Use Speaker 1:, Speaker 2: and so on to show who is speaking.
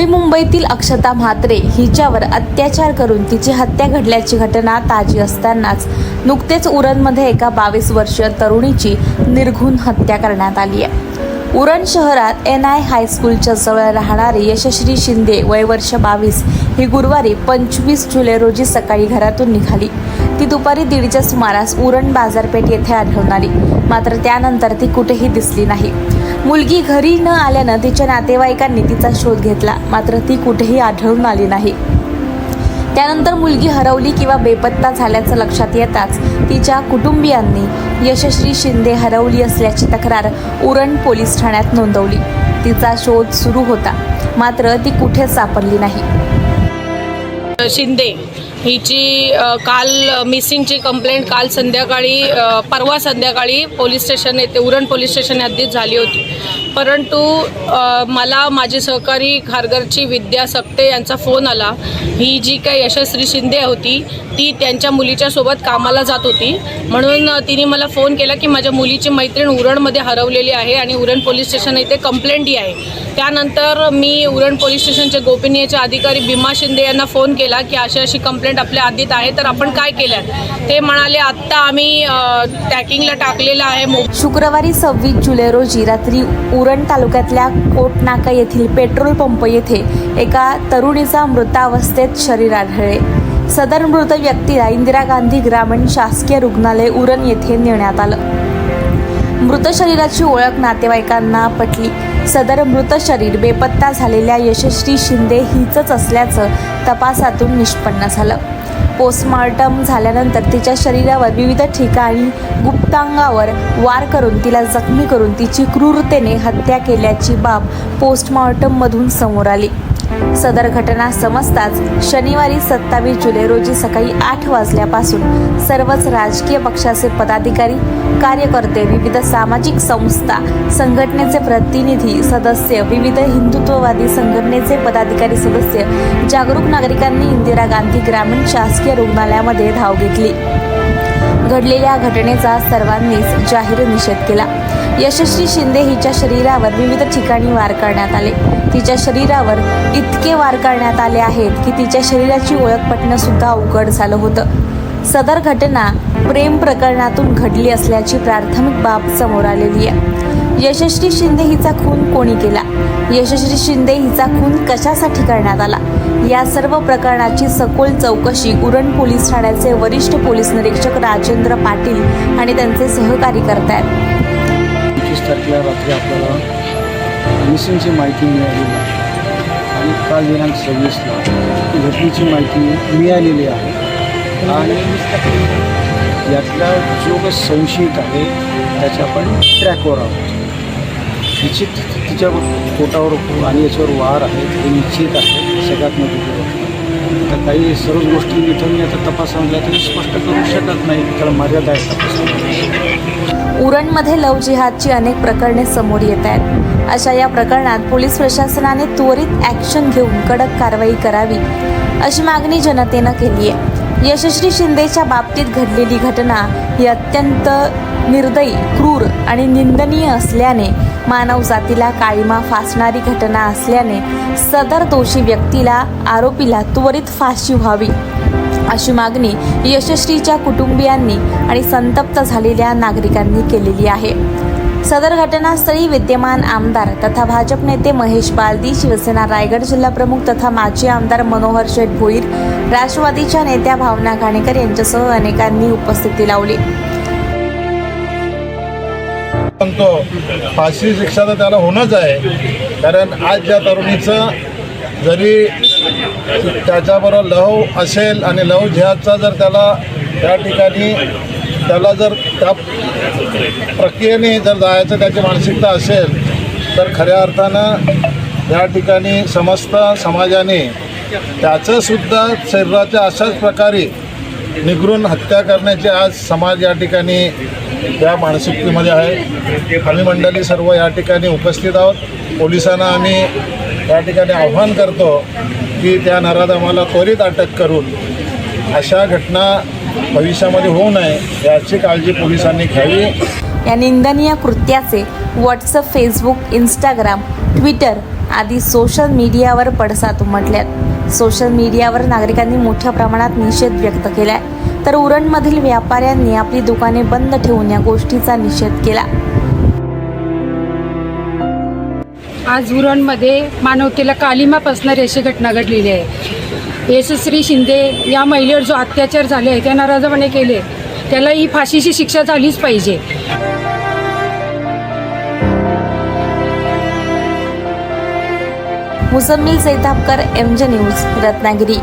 Speaker 1: नवी मुंबईतील अक्षता म्हात्रे हिच्यावर अत्याचार करून तिची हत्या घडल्याची घटना ताजी असतानाच नुकतेच उरणमध्ये एका बावीस वर्षीय तरुणीची निर्घुण हत्या करण्यात आली आहे. उरण शहरात एन आय हायस्कूलच्या जवळ राहणारी यशश्री शिंदे वय वर्ष बावीस ही गुरुवारी पंचवीस जुलै रोजी सकाळी घरातून निघाली. ती दुपारी दीडच्या सुमारास उरण बाजारपेठ येथे आढळून आली. मात्र त्यानंतर ती कुठेही दिसली नाही. मुलगी घरी न आल्यानं तिच्या नातेवाईकांनी तिचा शोध घेतला. मात्र ती कुठेही आढळून आली नाही. त्यानंतर मुलगी हरवली किंवा बेपत्ता झाल्याचं लक्षात येताच तिच्या कुटुंबियांनी यशश्री शिंदे हरवली असल्याची तक्रार उरण पोलीस ठाण्यात नोंदवली. तिचा शोध सुरू होता. मात्र ती कुठेच सापडली नाही.
Speaker 2: शिंदे हिची काल मिसिंगची कंप्लेंट काल संध्याकाळी परवा संध्याकाळी पोलीस स्टेशन येथे उरण पोलीस स्टेशन हद्दीत झाली होती. परंतु मला माझे सहकारी खारघरची विद्या सक्ते यांचा फोन आला. ही जी काही यशस्वी शिंदे होती ती त्यांच्या मुलीच्या सोबत कामाला जात होती. म्हणून तिने मला फोन केला की माझ्या मुलीची मैत्रीण उरणमध्ये हरवलेली आहे आणि उरण पोलीस स्टेशन येथे कंप्लेंटही आहे. त्यानंतर मी उरण पोलीस स्टेशनचे गोपनीयचे अधिकारी भीमा शिंदे यांना फोन केला की अशी अशी कंप्लेंट आपल्या आधीत आहे तर आपण काय केलं ते म्हणाले आत्ता आम्ही टॅकिंगला टाकलेलं आहे
Speaker 1: शुक्रवारी सव्वीस जुलै रोजी रात्री उरण तालुक्यातल्या कोटनाका येथील पेट्रोल पंप येथे एका तरुणीचा मृतावस्थेत शरीर आढळले. सदर मृत व्यक्तीला इंदिरा गांधी ग्रामीण शासकीय रुग्णालय उरण येथे नेण्यात आलं. मृत शरीराची ओळख नातेवाईकांना पटली. सदर मृत शरीर बेपत्ता झालेल्या यशस्वी शिंदे हिचंच असल्याचं तपासातून निष्पन्न झालं. पोस्टमॉर्टम झाल्यानंतर तिच्या शरीरावर विविध ठिकाणी गुप्तांगावर वार करून तिला जखमी करून तिची क्रूरतेने हत्या केल्याची बाब पोस्टमॉर्टममधून समोर आली. सदर घटना समजताच शनिवारी सत्तावीस जुलै रोजी सकाळी आठ वाजल्यापासून सर्वच राजकीय पक्षाचे पदाधिकारी कार्यकर्ते विविध सामाजिक संस्था संघटनेचे प्रतिनिधी सदस्य विविध हिंदुत्ववादी संघटनेचे पदाधिकारी सदस्य जागरूक नागरिकांनी इंदिरा गांधी ग्रामीण शासकीय रुग्णालयामध्ये धाव घेतली. घडलेल्या घटनेचा सर्वांनीच जाहीर निषेध केला. यशस्वी शिंदे हिच्या शरीरावर विविध ठिकाणी वार करण्यात आले. तिच्या शरीरावर इतके वार करण्यात आले आहेत की तिच्या शरीराची ओळख पटणं सुद्धा अवघड झालं होतं. सदर घटना प्रेम प्रकरणातून घडली असल्याची प्राथमिक बाब समोर आलेली आहे. यशस्वी शिंदे हिचा खून कोणी केला? यशस्वी शिंदे हिचा खून कशासाठी करण्यात आला? या सर्व प्रकरणाची सखोल चौकशी उरण पोलीस ठाण्याचे वरिष्ठ पोलीस निरीक्षक राजेंद्र पाटील आणि त्यांचे सहकारी करतायत.
Speaker 3: एकवीस तारखेला रात्री आपल्याला मिसिंगची माहिती मिळाली आणि काल दिनांक सव्वीसला घटनेची माहिती मिळालेली आहे. आणि यातला जो काही संशयित आहे त्याच्या आपण ट्रॅकवर आहोत. निश्चित तिच्या पोटावर आणि याच्यावर वार आहे हे निश्चित आहे सगळ्यात मोठी गोष्ट तर काही सर्व गोष्टी इथं मी आता तपासांना तरी स्पष्ट करू शकत नाही. त्याला मर्यादा आहे तपासाला
Speaker 1: उरणमध्ये लव जिहादची अनेक प्रकरणे समोर येत आहेत. अशा या प्रकरणात पोलीस प्रशासनाने त्वरित ॲक्शन घेऊन कडक कारवाई करावी अशी मागणी जनतेनं केली आहे. यशस्वी शिंदेच्या बाबतीत घडलेली घटना ही अत्यंत निर्दयी क्रूर आणि निंदनीय असल्याने मानव जातीला काळीमा फासणारी घटना असल्याने सदर दोषी व्यक्तीला आरोपीला त्वरित फाशी व्हावी अशी मागणी यशस्वीच्या कुटुंबियांनी आणि संतप्त झालेल्या नागरिकांनी केलेली आहे. सदर घटनास्थळी विद्यमान आमदार तथा भाजप नेते महेश बालदी शिवसेना रायगड जिल्हा प्रमुख तथा माजी आमदार मनोहर शेठ भोईर राष्ट्रवादीच्या नेत्या भावना घाणेकर यांच्यासह अनेकांनी उपस्थिती लावली.
Speaker 4: सांगतो फाशी शिक्षा तर त्याला होणंच आहे. कारण आज ज्या तरुणीचं जरी त्याच्याबरोबर लव असेल आणि लव जिहादचा जर त्याला त्या ठिकाणी त्याला जर त्या प्रक्रियेने जर जायचं त्याची मानसिकता असेल तर खऱ्या अर्थानं या ठिकाणी समस्त समाजाने त्याचंसुद्धा शरीराच्या अशाच प्रकारे निगरून हत्या करण्याची आज समाज या ठिकाणी या मानसिकतेमध्ये आहे. आम्ही मंडळी सर्व या ठिकाणी उपस्थित आहोत. पोलिसांना आम्ही या ठिकाणी आव्हान करतो की त्या नराधमाला त्वरित अटक करून अशा घटना भविष्यामध्ये होऊ नये याची काळजी पोलिसांनी घ्यावी.
Speaker 1: या निंदनीय कृत्याचे व्हॉट्सअप फेसबुक इंस्टाग्राम ट्विटर आदी सोशल मीडियावर पडसाद उमटल्यात. सोशल मीडियावर नागरिकांनी मोठ्या प्रमाणात निषेध व्यक्त केलाय. तर उरणमधील व्यापाऱ्यांनी आपली दुकाने बंद ठेवून या गोष्टीचा निषेध केला.
Speaker 5: आज उरणमध्ये मानवतेला कालिमापासणारी अशी घटना घडलेली आहे. यशस्वी शिंदे या महिलेवर जो अत्याचार झाले त्या नाराजपणे केले. त्याला ही फाशीची शिक्षा झालीच पाहिजे.
Speaker 1: Musammil Saitapkar M J news Ratnagiri.